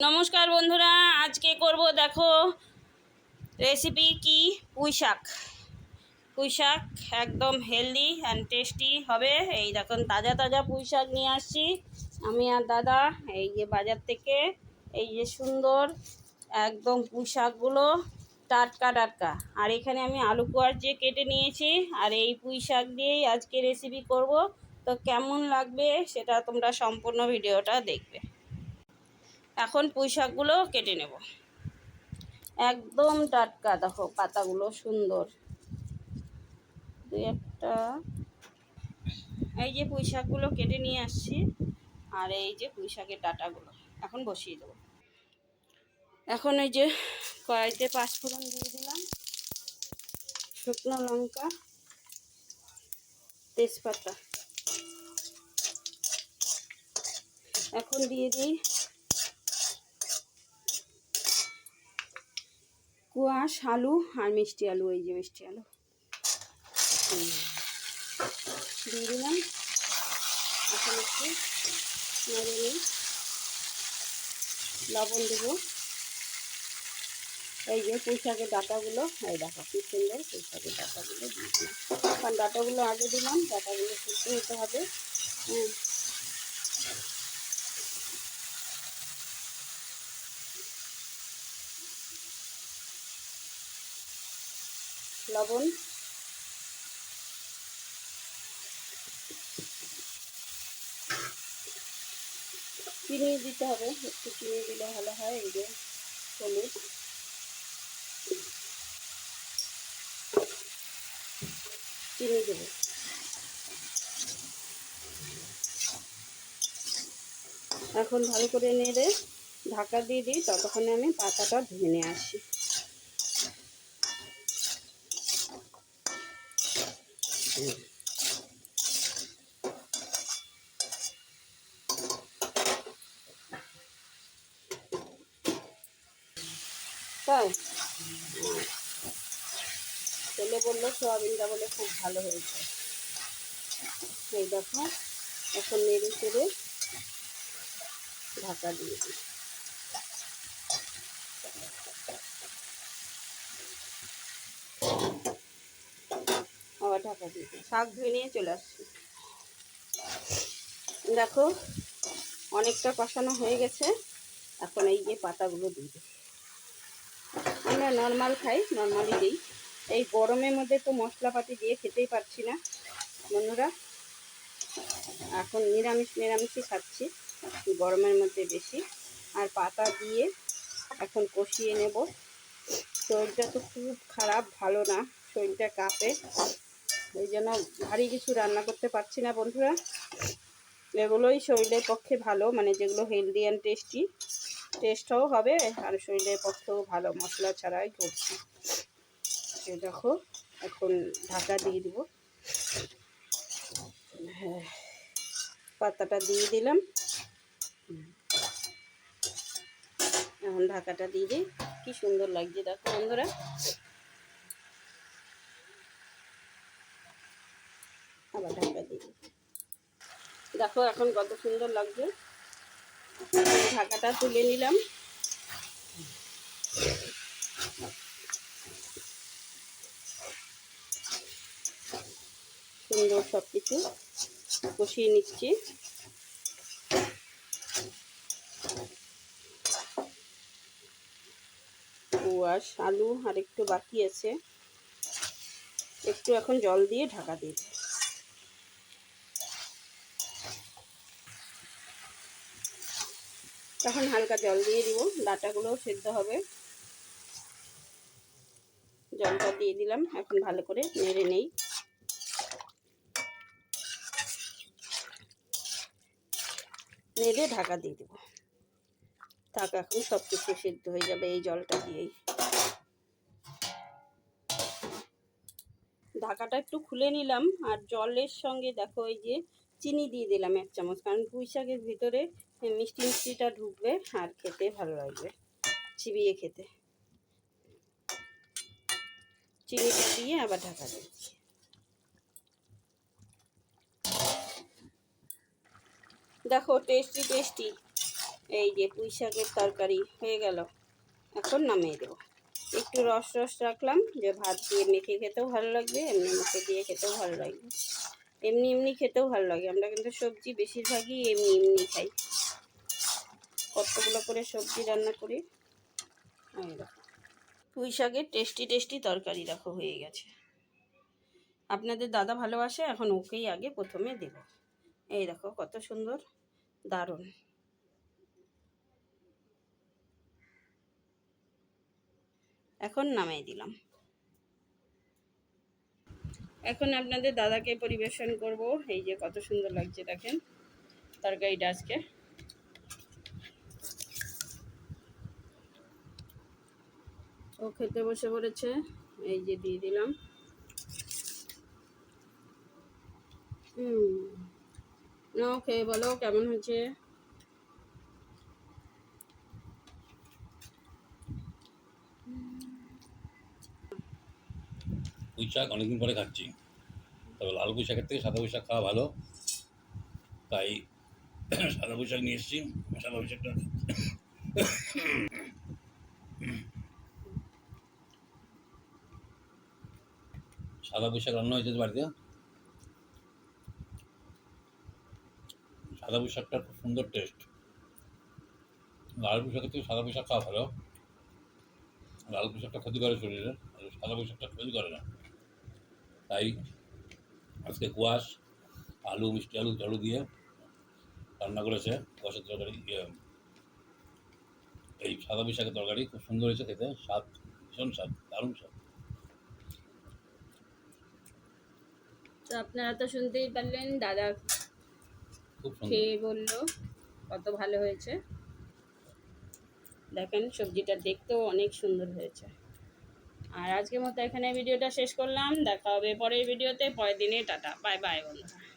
নমস্কার বন্ধুরা, আজকে করব দেখো রেসিপি কি? পুঁই শাক। পুঁই শাক একদম হেলদি অ্যান্ড টেস্টি হবে। এই দেখুন, তাজা তাজা পুঁই শাক নিয়ে আসছি। আমি আর দাদা, এই যে বাজার থেকে, এই যে সুন্দর একদম পুঁই শাকগুলো, টাটকা টাটকা। আর এখানে আমি আলু কোয়ার যে কেটে নিয়েছি। আর এই পুঁই শাক দিয়েই আজকে রেসিপি করব। তো কেমন লাগবে সেটা তোমরা সম্পূর্ণ ভিডিওটা দেখবে। এখন পুঁই শাকগুলো কেটে নেব। একদম টাটকা, দেখো পাতাগুলো সুন্দর। দুই একটা। এই যে পুঁই শাকগুলো কেটে নিয়ে আসছি, আর এই যে পুঁই শাকের ডাটাগুলো, এখন বসিয়ে দেবো। এখন এই যে কড়াইতে পাঁচফোড়ন দিয়ে দিলাম। শুকনো লঙ্কা, তেজপাতা। এখন দিয়ে দিই কুয়াশ আলু আর মিষ্টি আলু, এই যে মিষ্টি আলু। দিয়ে দিলাম। এখন একটু লবণ দেবো। এই যে পুঁই শাকের ডাটাগুলো, এই দেখো কি সুন্দর পুঁই শাকের ডাটাগুলো দিয়ে দিলাম। কারণ ডাটাগুলো আগে দিলাম, ডাটাগুলো সুদ্ধ হতে হবে। হুম লবণ। চিনি দিতে হবে, একটু চিনি দিলে ভালো হয়, এই যে হলুদ। চিনি দেবো। এখন ভালো করে নেড়ে ঢাকা দিয়ে দিই, ততক্ষণে আমি পাতাটা ধুয়ে নিয়ে আসি। তাই? ছেলে বলল সোয়াবিনটা বলে খুব ভালো হয়েছে। এই দেখো, এখন নেড়ে চেড়ে ঢাকা দিয়ে দিই আবার ঢাকা দিয়ে শাক ধুয়ে নিয়ে চলে আসছি। দেখো, অনেকটা কষানো হয়ে গেছে। এখন এই যে পাতাগুলো দিই। আমরা নর্মাল খাই, নর্মালি দিই। এই গরমের মধ্যে তো মশলাপাতি দিয়ে খেতেই পারছি না, বন্ধুরা। এখন নিরামিষ, নিরামিষই খাচ্ছি গরমের মধ্যে বেশি। আর পাতা দিয়ে এখন কষিয়ে নেব। শরীরটা তো খুব খারাপ, ভালো না। শরীরটা কাঁপে। ওই জন্য ভারী কিছু রান্না করতে পারছি না বন্ধুরা। এগুলোই শরীরের পক্ষে ভালো মানে যেগুলো হেলদি অ্যান্ড টেস্টি টেস্টও হবে আর শরীরের পক্ষেও ভালো, মশলা ছাড়াই করছি। দেখো, এখন ঢাকা দিয়ে দিব। হ্যাঁ পাতাটা দিয়ে দিলাম। এখন ঢাকাটা দিয়ে দিই। কি সুন্দর লাগছে দেখো বন্ধুরা। ঢাকা দেখো এখন কত সুন্দর লাগছে। ঢাকাটা তুলে নিলাম। সুন্দর সব কিছু কষিয়ে নিচ্ছি। আলু আর একটু বাকি আছে। একটু এখন জল দিয়ে ঢাকা দিয়ে তখন হালকা জল দিয়ে দিব। ডাটাগুলোও সেদ্ধ হবে। জলটা দিয়ে দিলাম। এখন ভালো করে নেড়ে নেই। নেড়ে ঢাকা দিয়ে দেবো। ঢাকা এখন সব কিছু সেদ্ধ হয়ে যাবে এই জলটা দিয়েই। ঢাকাটা একটু খুলে নিলাম। আর জলের সঙ্গে দেখো এই যে চিনি দিয়ে দিলাম এক চামচ, কারণ পুঁই শাকের ভিতরে মিষ্টি মিষ্টিটা ঢুকবে আর খেতে ভালো লাগবে, চিবিয়ে খেতে। চিনিটা দিয়ে আবার ঢাকা দিচ্ছি। দেখো টেস্টি টেস্টি এই যে পুঁই শাকের তরকারি হয়ে গেল, এখন নামিয়ে দেবো। একটু রস রস রাখলাম, যে ভাত দিয়ে মেখে খেতেও ভালো লাগবে, এমনি মুখে দিয়ে খেতেও ভালো লাগবে। এমনি এমনি খেতেও ভালো লাগে। আমরা কিন্তু সবজি বেশিরভাগই এমনি এমনি খাই। কতগুলো করে সবজি রান্না করি? পুঁই শাকের টেস্টি টেস্টি তরকারি দেখো হয়ে গেছে। আপনাদের দাদা ভালোবাসে, এখন ওকেই আগে প্রথমে দেব। এই দেখো, কত সুন্দর, দারুণ। এখন নামাই দিলাম। এখন আপনাদের দাদাকে পরিবেশন করব। এই যে কত সুন্দর লাগছে দেখেন। তরকারিটা আজকে। ও খেতে বসে পড়েছে। এই যে দিয়ে দিলাম। হুম। নাও খেয়ে বলো কেমন হয়েছে? পুঁই শাক অনেকদিন পরে খাচ্ছি। তবে লাল পুঁই শাকের থেকে সাদা পুঁই শাক খাওয়া ভালো। তাই সাদা পুঁই শাক নিয়ে এসেছি। সাদা পুঁই শাকটা সাদা পুঁই শাক রান্না হয়েছে বাড়িতে? সাদা পুঁই খুব সুন্দর টেস্ট লাল পুঁই শাকের থেকে সাদা পুঁই শাক খাওয়া ভালো। লাল পুঁই শাকটা ক্ষতি করে শরীরে, আর সাদা পুঁই শাকটা ক্ষতি করে না। তাই আজকে কুয়াশ আলু মিষ্টি আলু আলু দিয়ে রান্না করেছে কুয়াশের তরকারি ইয়ে, এই সাদা বিশাকের তরকারি। খুব সুন্দর হয়েছে খেতে স্বাদ ভীষণ স্বাদ দারুণ স্বাদ। তো আপনারা তো শুনতেই পারলেন দাদা খুব খেয়ে বলল কত ভালো হয়েছে। দেখেন সবজিটা দেখতেও অনেক সুন্দর হয়েছে। আর আজকের মতো এখানে ভিডিওটা শেষ করলাম। দেখা হবে পরের ভিডিওতে। পরের দিনে, টাটা। বাই বাই বন্ধুরা।